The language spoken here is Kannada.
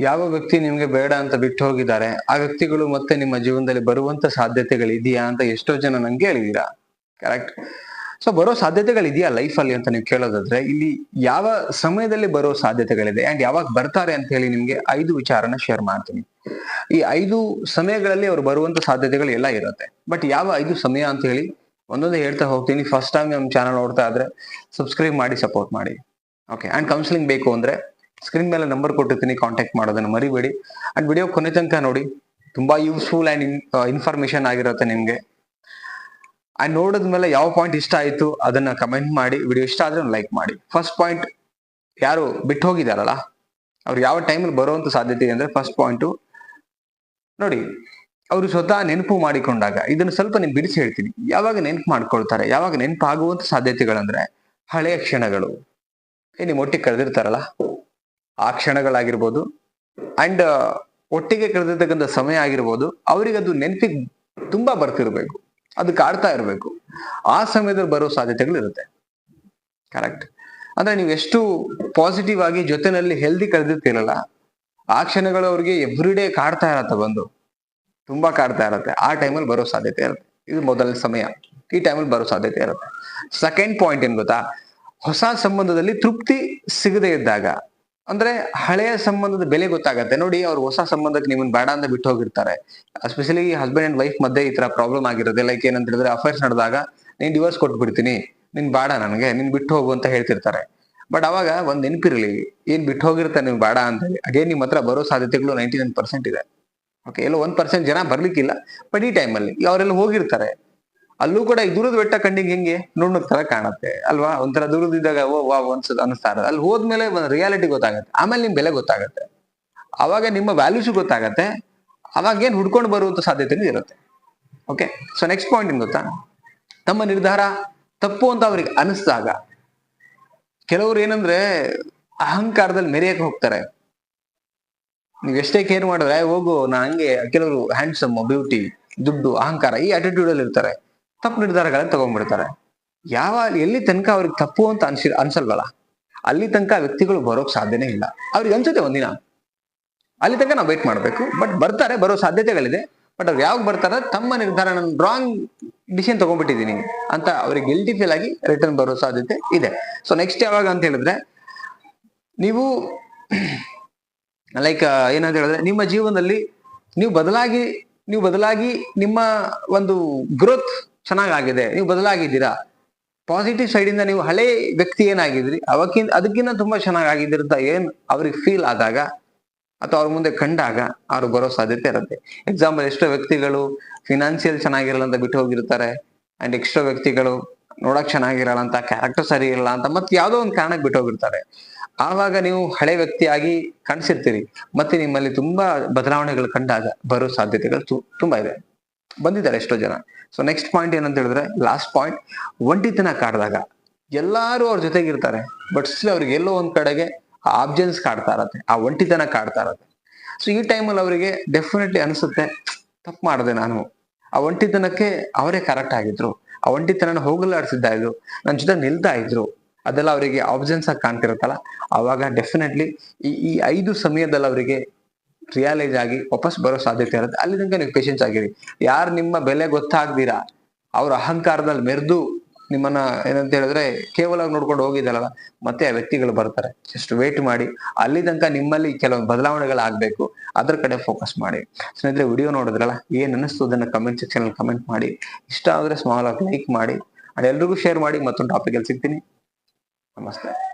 ಯಾವ ವ್ಯಕ್ತಿ ನಿಮ್ಗೆ ಬೇಡ ಅಂತ ಬಿಟ್ಟು ಹೋಗಿದ್ದಾರೆ, ಆ ವ್ಯಕ್ತಿಗಳು ಮತ್ತೆ ನಿಮ್ಮ ಜೀವನದಲ್ಲಿ ಬರುವಂತ ಸಾಧ್ಯತೆಗಳು ಇದೆಯಾ ಅಂತ ಎಷ್ಟೋ ಜನ ನಂಗೆ ಹೇಳಿದೀರಾ? ಕರೆಕ್ಟ್ ಸೊ ಬರೋ ಸಾಧ್ಯತೆಗಳಿದೆಯಾ ಲೈಫ್ ಅಲ್ಲಿ ಅಂತ ನೀವು ಕೇಳೋದಾದ್ರೆ, ಇಲ್ಲಿ ಯಾವ ಸಮಯದಲ್ಲಿ ಬರೋ ಸಾಧ್ಯತೆಗಳಿದೆ ಅಂಡ್ ಯಾವಾಗ ಬರ್ತಾರೆ ಅಂತ ಹೇಳಿ ನಿಮ್ಗೆ ಐದು ವಿಚಾರನ ಶೇರ್ ಮಾಡ್ತೀನಿ. ಈ ಐದು ಸಮಯಗಳಲ್ಲಿ ಅವ್ರು ಬರುವಂತ ಸಾಧ್ಯತೆಗಳು ಎಲ್ಲ ಇರುತ್ತೆ. ಬಟ್ ಯಾವ ಐದು ಸಮಯ ಅಂತ ಹೇಳಿ ಒಂದೊಂದೇ ಹೇಳ್ತಾ ಹೋಗ್ತೀನಿ. ಫಸ್ಟ್ ಟೈಮ್ ನಮ್ಮ ಚಾನಲ್ ನೋಡ್ತಾ ಇದ್ರೆ ಸಬ್ಸ್ಕ್ರೈಬ್ ಮಾಡಿ ಸಪೋರ್ಟ್ ಮಾಡಿ. ಓಕೆ ಅಂಡ್ ಕೌನ್ಸಿಲಿಂಗ್ ಬೇಕು ಅಂದ್ರೆ ಸ್ಕ್ರೀನ್ ಮೇಲೆ ನಂಬರ್ ಕೊಟ್ಟಿರ್ತೀನಿ ಕಾಂಟ್ಯಾಕ್ಟ್ ಮಾಡೋದನ್ನ ಮರಿಬೇಡಿ. ಆ್ಯಂಡ್ ವಿಡಿಯೋ ಕೊನೆ ತನಕ ನೋಡಿ, ತುಂಬಾ ಯೂಸ್ಫುಲ್ ಅಂಡ್ ಇನ್ಫಾರ್ಮೇಶನ್ ಆಗಿರುತ್ತೆ ನಿಮ್ಗೆ. ಅಂಡ್ ನೋಡಿದ್ಮೇಲೆ ಯಾವ ಪಾಯಿಂಟ್ ಇಷ್ಟ ಆಯ್ತು ಅದನ್ನ ಕಮೆಂಟ್ ಮಾಡಿ ವಿಡಿಯೋ ಇಷ್ಟ ಆದ್ರೆ ಲೈಕ್ ಮಾಡಿ. ಫಸ್ಟ್ ಪಾಯಿಂಟ್ ಯಾರು ಬಿಟ್ಟು ಹೋಗಿದಾರಲ್ಲ, ಅವ್ರು ಯಾವ ಟೈಮಲ್ಲಿ ಬರುವಂತ ಸಾಧ್ಯತೆ ಇದೆ ಅಂದ್ರೆ ಫಸ್ಟ್ ಪಾಯಿಂಟು ನೋಡಿ, ಅವರು ಸ್ವತಃ ನೆನಪು ಮಾಡಿಕೊಂಡಾಗ, ಇದನ್ನು ಸ್ವಲ್ಪ ನಿಮ್ಗೆ ಬಿಡಿಸಿ ಹೇಳ್ತೀನಿ. ಯಾವಾಗ ನೆನಪು ಮಾಡ್ಕೊಳ್ತಾರೆ, ಯಾವಾಗ ನೆನಪಾಗುವಂತ ಸಾಧ್ಯತೆಗಳಂದ್ರೆ ಹಳೆಯ ಕ್ಷಣಗಳು. ಏ ನಿಮ್ಮ ಒಟ್ಟಿಗೆ ಕಳೆದಿರ್ತಾರಲ್ಲ? ಆ ಕ್ಷಣಗಳಾಗಿರ್ಬೋದು. ಅಂಡ್ ಒಟ್ಟಿಗೆ ಕಳೆದಿರ್ತಕ್ಕಂಥ ಸಮಯ ಆಗಿರ್ಬೋದು, ಅವರಿಗೆ ಅದು ನೆನಪಿಗೆ ತುಂಬಾ ಬರ್ತಿರ್ಬೇಕು. ಅದು ಕಾಡ್ತಾ ಇರಬೇಕು. ಆ ಸಮಯದಲ್ಲಿ ಬರೋ ಸಾಧ್ಯತೆಗಳು ಇರುತ್ತೆ ಕರೆಕ್ಟ್ ಅಂದ್ರೆ ನೀವು ಎಷ್ಟು ಪಾಸಿಟಿವ್ ಆಗಿ ಜೊತೆನಲ್ಲಿ ಹೆಲ್ದಿ ಕಳೆದಿರ್ತಿರಲ್ಲ, ಆ ಕ್ಷಣಗಳು ಅವ್ರಿಗೆ ಎವ್ರಿ ಡೇ ಕಾಡ್ತಾ ಇರತ್ತೆ ಬಂದು. ತುಂಬಾ ಕಾಡ್ತಾ ಇರತ್ತೆ. ಆ ಟೈಮಲ್ಲಿ ಬರೋ ಸಾಧ್ಯತೆ ಇರುತ್ತೆ. ಇದು ಮೊದಲ ಸಮಯ. ಈ ಟೈಮಲ್ಲಿ ಬರೋ ಸಾಧ್ಯತೆ ಇರುತ್ತೆ. ಸೆಕೆಂಡ್ ಪಾಯಿಂಟ್ ಏನ್ ಗೊತ್ತಾ? ಹೊಸ ಸಂಬಂಧದಲ್ಲಿ ತೃಪ್ತಿ ಸಿಗದೆ ಇದ್ದಾಗ ಅಂದ್ರೆ ಹಳೆಯ ಸಂಬಂಧದ ಬೆಲೆ ಗೊತ್ತಾಗತ್ತೆ. ನೋಡಿ ಅವ್ರು ಹೊಸ ಸಂಬಂಧಕ್ಕೆ ನಿಮ್ಮನ್ನ ಬೇಡ ಅಂತ ಬಿಟ್ಟು ಹೋಗಿರ್ತಾರೆ. ಎಸ್ಪೆಷಲಿ ಹಸ್ಬೆಂಡ್ ಅಂಡ್ ವೈಫ್ ಮಧ್ಯೆ ಈ ತರ ಪ್ರಾಬ್ಲಮ್ ಆಗಿರೋದೆ ಲೈಕ್ ಏನಂತ ಹೇಳಿದ್ರೆ ಅಫೇರ್ಸ್ ನಡೆದಾಗ ನೀನ್ ಡಿವೋರ್ಸ್ ಕೊಟ್ಬಿಡ್ತೀನಿ. ನಿನ್ ಬೇಡ ನನಗೆ. ನಿನ್ ಬಿಟ್ಟು ಹೋಗು ಅಂತ ಹೇಳ್ತಿರ್ತಾರೆ. ಬಟ್ ಅವಾಗ ಒಂದ್ ನೆನಪಿರಲಿ. ಏನ್ ಬಿಟ್ಟು ಹೋಗಿರ್ತಾರೆ ನೀವು ಬೇಡ ಅಂತ ಹೇಳಿ. ಅಗೇನ್ ನಿಮ್ಮ ಹತ್ರ ಬರೋ ಸಾಧ್ಯತೆಗಳು ನೈಂಟಿ ನೈನ್ ಪರ್ಸೆಂಟ್ ಇದೆ. ಓಕೆ ಎಲ್ಲೋ ಒಂದ್ ಪರ್ಸೆಂಟ್ ಜನ ಬರ್ಲಿಕ್ಕಿಲ್ಲ. ಬಟ್ ಈ ಟೈಮಲ್ಲಿ ಅವರೆಲ್ಲ ಹೋಗಿರ್ತಾರೆ. ಅಲ್ಲೂ ಕೂಡ ಈ ದೂರದ ಬೆಟ್ಟ ಕಂಡಿಂಗ್ ಹೆಂಗೆ? ನುಣ್ಣಗ್ ತರ ಕಾಣುತ್ತೆ, ಅಲ್ವಾ? ಒಂಥರ ದೂರದಿದ್ದಾಗ ಓ, ವಾ ಅನ್ಸುತ್ತೆ ಅನಿಸ್ತಾ ಅಲ್ಲಿ ಹೋದ್ಮೇಲೆ ಒಂದು ರಿಯಾಲಿಟಿ ಗೊತ್ತಾಗತ್ತೆ. ಆಮೇಲೆ ನಿಮ್ ಬೆಲೆ ಗೊತ್ತಾಗತ್ತೆ. ಅವಾಗ ನಿಮ್ಮ ವ್ಯಾಲ್ಯೂಸ್ ಗೊತ್ತಾಗತ್ತೆ. ಅವಾಗ ಏನ್ ಹುಡ್ಕೊಂಡು ಬರುವಂತ ಸಾಧ್ಯತೆನೂ ಇರುತ್ತೆ. ಓಕೆ ಸೊ ನೆಕ್ಸ್ಟ್ ಪಾಯಿಂಟ್ ಏನ್ ಗೊತ್ತಾ? ತಮ್ಮ ನಿರ್ಧಾರ ತಪ್ಪು ಅಂತ ಅವ್ರಿಗೆ ಅನಿಸ್ದಾಗ ಕೆಲವರು ಏನಂದ್ರೆ ಅಹಂಕಾರದಲ್ಲಿ ಮೆರೆಯಕ್ಕೆ ಹೋಗ್ತಾರೆ. ನೀವು ಎಷ್ಟೇ ಕೇರ್ ಮಾಡಿದ್ರೆ ಹೋಗು, ನಾ ಹಂಗೆ. ಕೆಲವರು ಹ್ಯಾಂಡ್ಸಮ್ ಬ್ಯೂಟಿ ದುಡ್ಡು, ಅಹಂಕಾರ ಈ ಅಟಿಟ್ಯೂಡ್ ಅಲ್ಲಿ ಇರ್ತಾರೆ. ತಪ್ಪು ನಿರ್ಧಾರಗಳನ್ನ ತಗೊಂಡ್ಬಿಡ್ತಾರೆ. ಯಾವ, ಎಲ್ಲಿ ತನಕ ಅವ್ರಿಗೆ ತಪ್ಪು ಅಂತ ಅನ್ಸಿ, ಅನ್ಸಲ್ವಲ್ಲ? ಅಲ್ಲಿ ತನಕ ವ್ಯಕ್ತಿಗಳು ಬರೋಕ್ ಸಾಧ್ಯನೇ ಇಲ್ಲ. ಅವ್ರಿಗೆ ಅನ್ಸುತ್ತೆ ಒಂದಿನ ಅಲ್ಲಿ ತನಕ ನಾವು ವೇಟ್ ಮಾಡಬೇಕು. ಬಟ್ ಬರ್ತಾರೆ, ಬರೋ ಸಾಧ್ಯತೆಗಳಿದೆ. ಬಟ್ ಅವ್ರು ಯಾವಾಗ ಬರ್ತಾರೆ, ತಮ್ಮ ನಿರ್ಧಾರ ನಾನು ರಾಂಗ್ ಡಿಸಿಷನ್ ತಗೊಂಡ್ಬಿಟ್ಟಿದ್ದೀನಿ ಅಂತ ಅವ್ರಿಗೆ ಗಿಲ್ಟಿ ಫೀಲ್ ಆಗಿ ರಿಟರ್ನ್ ಬರೋ ಸಾಧ್ಯತೆ ಇದೆ. ಸೊ ನೆಕ್ಸ್ಟ್ ಯಾವಾಗ ಅಂತ ಹೇಳಿದ್ರೆ, ನೀವು ಲೈಕ್ ಏನಂತ ಹೇಳಿದ್ರೆ, ನಿಮ್ಮ ಜೀವನದಲ್ಲಿ ನೀವು ಬದಲಾಗಿ ನೀವು ಬದಲಾಗಿ ನಿಮ್ಮ ಒಂದು ಗ್ರೋತ್ ಚೆನ್ನಾಗಾಗಿದೆ, ನೀವು ಬದಲಾಗಿದ್ದೀರಾ? ಪಾಸಿಟಿವ್ ಸೈಡ್ ಇಂದ ನೀವು ಹಳೆ ವ್ಯಕ್ತಿ ಏನಾಗಿದ್ರಿ? ಅವಕ್ಕಿಂತ ಅದಕ್ಕಿಂತ ತುಂಬಾ ಚೆನ್ನಾಗಾಗಿದ್ದಿರಂತ ಏನ್ ಅವ್ರಿಗೆ ಫೀಲ್ ಆದಾಗ? ಅಥವಾ ಅವ್ರ ಮುಂದೆ ಕಂಡಾಗ ಅವ್ರು ಬರೋ ಸಾಧ್ಯತೆ ಇರುತ್ತೆ. ಎಕ್ಸಾಂಪಲ್ ಎಷ್ಟೋ ವ್ಯಕ್ತಿಗಳು ಫಿನಾನ್ಸಿಯಲ್ ಚೆನ್ನಾಗಿರಲ್ಲ ಅಂತ ಬಿಟ್ಟು ಹೋಗಿರ್ತಾರೆ. ಅಂಡ್ ಎಕ್ಸ್ಟ್ರಾ ವ್ಯಕ್ತಿಗಳು ನೋಡಕ್ ಚೆನ್ನಾಗಿರಲ್ಲ ಅಂತ ಕ್ಯಾರೆಕ್ಟರ್ ಸರಿ ಇರಲ್ಲ ಅಂತ ಮತ್ತೆ ಯಾವ್ದೋ ಒಂದು ಕಾರಣಕ್ಕೆ ಬಿಟ್ಟು ಹೋಗಿರ್ತಾರೆ. ಆವಾಗ ನೀವು ಹಳೆ ವ್ಯಕ್ತಿಯಾಗಿ ಕಾಣಿಸಿರ್ತೀರಿ. ಮತ್ತೆ ನಿಮ್ಮಲ್ಲಿ ತುಂಬಾ ಬದಲಾವಣೆಗಳು ಕಂಡಾಗ ಬರೋ ಸಾಧ್ಯತೆಗಳು ತುಂಬಾ ಇದೆ. ಬಂದಿದ್ದಾರೆ ಎಷ್ಟೋ ಜನ. ಸೊ ನೆಕ್ಸ್ಟ್ ಪಾಯಿಂಟ್ ಏನಂತ ಹೇಳಿದ್ರೆ ಲಾಸ್ಟ್ ಪಾಯಿಂಟ್ ಒಂಟಿತನ ಕಾಡ್ದಾಗ ಎಲ್ಲಾರು ಅವ್ರ ಜೊತೆಗಿರ್ತಾರೆ ಬಟ್ ಸ್ಟಿಲ್ ಅವ್ರಿಗೆ ಎಲ್ಲೋ ಒಂದ್ ಕಡೆಗೆ ಆಬ್ಜೆನ್ಸ್ ಕಾಡ್ತಾ ಇರತ್ತೆ, ಆ ಒಂಟಿತನ ಕಾಡ್ತಾ ಇರತ್ತೆ. ಸೊ ಈ ಟೈಮಲ್ಲಿ ಅವರಿಗೆ ಡೆಫಿನೆಟ್ಲಿ ಅನಿಸುತ್ತೆ, ತಪ್ಪು ಮಾಡಿದೆ ನಾನು. ಆ ಒಂಟಿತನಕ್ಕೆ ಅವರೇ ಕರೆಕ್ಟ್ ಆಗಿದ್ರು. ಆ ಒಂಟಿತನ ಹೋಗಲಾಡಿಸಿದ್ದ ಇದ್ರು ನನ್ನ ಜೊತೆ ನಿಲ್ತಾ ಇದ್ರು. ಅದೆಲ್ಲ ಅವರಿಗೆ ಆಬ್ಜೆನ್ಸ್ ಆಗಿ ಕಾಣ್ತಿರುತ್ತಲ್ಲ. ಅವಾಗ ಡೆಫಿನೆಟ್ಲಿ ಈ ಈ ಐದು ಸಮಯದಲ್ಲಿ ಅವರಿಗೆ ರಿಯಲೈಸ್ ಆಗಿ ವಾಪಸ್ ಬರೋ ಸಾಧ್ಯತೆ ಇರುತ್ತೆ. ಅಲ್ಲಿ ತನಕ ನೀವು ಪೇಷನ್ಸ್ ಆಗಿರಿ. ಯಾರು ನಿಮ್ಮ ಬೆಲೆ ಗೊತ್ತಾಗ್ದಿರಾ, ಅವ್ರ ಅಹಂಕಾರದಲ್ಲಿ ಮೆರೆದು ನಿಮ್ಮನ್ನ ಏನಂತ ಹೇಳಿದ್ರೆ ಕೇವಲ ನೋಡ್ಕೊಂಡು ಹೋಗಿದ್ದಾರಲ್ಲ ಮತ್ತೆ ಆ ವ್ಯಕ್ತಿಗಳು ಬರ್ತಾರೆ. ಜಸ್ಟ್ ವೇಟ್ ಮಾಡಿ. ಅಲ್ಲಿ ತನಕ ನಿಮ್ಮಲ್ಲಿ ಕೆಲವೊಂದು ಬದಲಾವಣೆಗಳಾಗಬೇಕು. ಅದ್ರ ಕಡೆ ಫೋಕಸ್ ಮಾಡಿ. ಸ್ನೇಹಿತರೆ ವಿಡಿಯೋ ನೋಡಿದ್ರಲ್ಲ? ಏನ್ ಅನಿಸ್ತು ಅದನ್ನ ಕಮೆಂಟ್ ಸೆಕ್ಷನ್ ಅಲ್ಲಿ ಕಮೆಂಟ್ ಮಾಡಿ. ಇಷ್ಟ ಆದ್ರೆ ಸ್ಮಾಲ್ ಆಗಿ ಲೈಕ್ ಮಾಡಿ. ಅಂಡ್ ಎಲ್ರಿಗೂ ಶೇರ್ ಮಾಡಿ. ಮತ್ತೊಂದು ಟಾಪಿಕ್ ಅಲ್ಲಿ ಸಿಗ್ತೀನಿ. ನಮಸ್ತೆ.